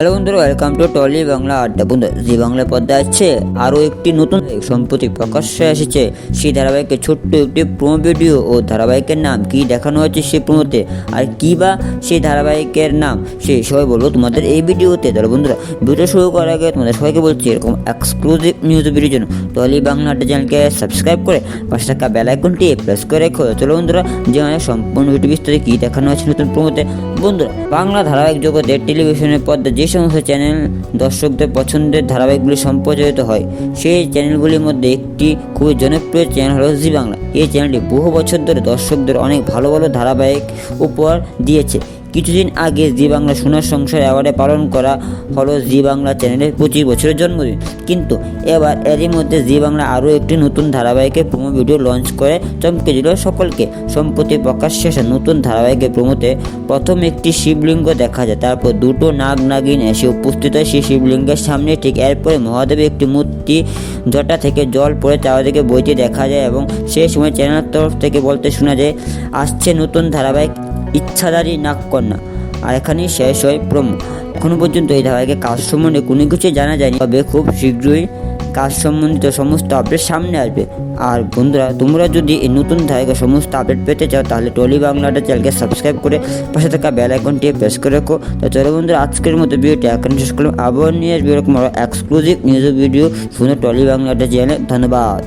Hello বন্ধুরা welcome to trolley Bangla আড্ডা। বন্ধু, জি বাংলা পর্দায় আছে আরও একটি নতুন সম্প্রতি প্রকাশ্যে এসেছে। সেই ধারাবাহিকের ছোট্ট একটি প্রোমো ভিডিও ও ধারাবাহিকের নাম কি দেখানো হয়েছে সেই প্রোমোতে আর কী বা সেই ধারাবাহিকের নাম? সেই সবাই বলব তোমাদের এই ভিডিওতে তাহলে বন্ধুরা ভিডিও শুরু করার আগে তোমাদের সবাইকে বলছি, এরকম এক্সক্লুসিভ নিউজ ভিডিওর জন্য টলি বাংলা আড্ডা চ্যানেলকে সাবস্ক্রাইব করে পাশে থাকা বেল আইকনটি প্রেস করে রেখো। চলো বন্ধুরা, যে সম্পূর্ণ ভিডিও বিস্তারে কী দেখানো হয়েছে নতুন প্রোমোতে বন্ধুরা, বাংলা ধারাবাহিক জগতে টেলিভিশনের পর্দায় যে সমস্ত চ্যানেল দর্শকদের পছন্দের ধারাবাহিকগুলি সম্প্রচারিত হয়। সেই চ্যানেলগুলির মধ্যে একটি খুবই জনপ্রিয় চ্যানেল হলো জি বাংলা এই চ্যানেলটি বহু বছর ধরে দর্শকদের অনেক ভালো ভালো ধারাবাহিক উপহার দিয়েছে। কিছুদিন আগে জি বাংলা সোনার সংসার অ্যাওয়ার্ডে পালন করা হলো জি বাংলা চ্যানেলের পঁচিশ বছরের জন্মদিন। কিন্তু এবার এরই মধ্যে জি বাংলা আরও একটি নতুন ধারাবাহিকের প্রোমো ভিডিও লঞ্চ করে চমকে দিল সকলকে। সম্প্রতি প্রকাশ শেষে নতুন ধারাবাহিকের প্রোমোতে প্রথম একটি শিবলিঙ্গ দেখা যায়। তারপর দুটো নাগ নাগিন এসে উপস্থিত হয় সেই শিবলিঙ্গের সামনে। ঠিক এরপরে মহাদেবের একটি মূর্তি জটা থেকে জল পড়ে চারিদিকে বইতে দেখা যায় এবং সেই সময় চ্যানেলের তরফ থেকে বলতে শোনা যায়, আসছে নতুন ধারাবাহিক ইচ্ছাধারী নাগকন্যা আর এখানেই শেষ হয় প্রমো। এখনও পর্যন্ত এই ধারাবাহিকের কাজ সম্বন্ধে কোনো কিছুই জানা যায়নি। তবে খুব শীঘ্রই কাজ সম্বন্ধিত সমস্ত আপডেট সামনে আসবে। আর বন্ধুরা, তোমরা যদি এই নতুন ধারাবাহিকের সমস্ত আপডেট পেতে চাও, তাহলে টলি বাংলাটা চ্যানেলকে সাবস্ক্রাইব করে পাশে থাকা বেল আইকনটি প্রেস করে রাখো। তো চলো বন্ধুরা, আজকের মতো ভিডিওটি এখন শেষ করলাম। আবার নিয়ে আসবে এরকম এক্সক্লুসিভ নিউজ ভিডিও শুনে টলি বাংলাটা চ্যানেলে। ধন্যবাদ।